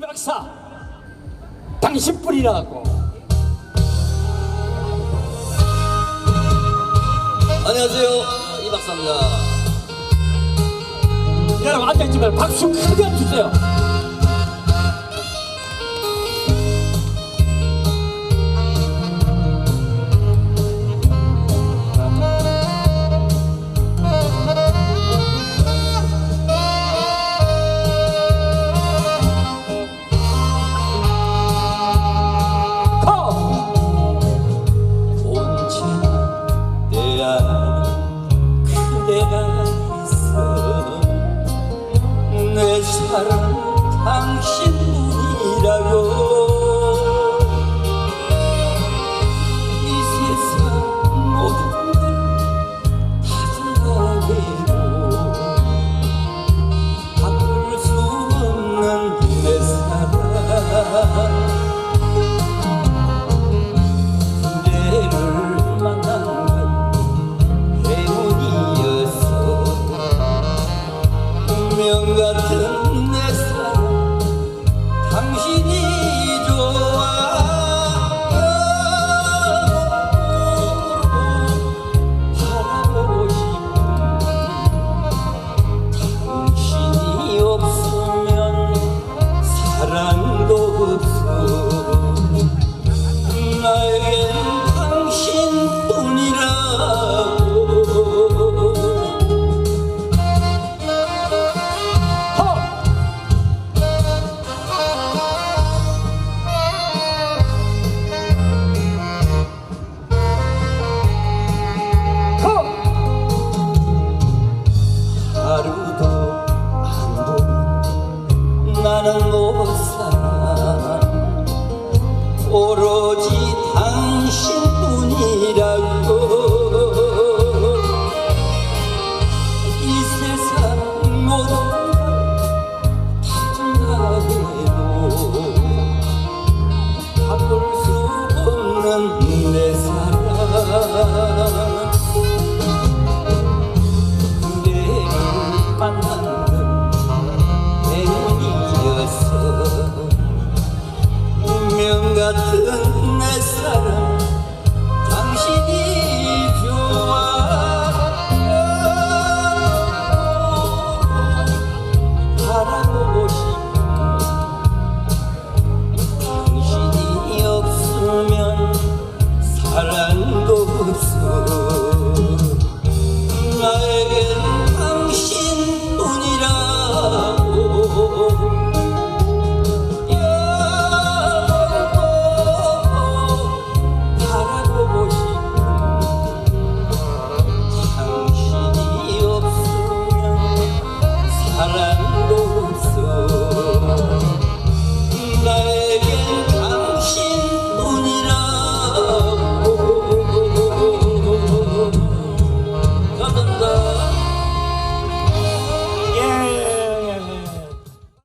이 박사 당신 뿐이라고. 안녕하세요. 이 박사입니다. 여러분 앉아있지 말고 박수 크게 주세요 그대가 있어 내 사랑 당신 운명 같은 내 사랑 당신이 좋 나는 못 살아 오로지 당신뿐이라고. 이 세상 모두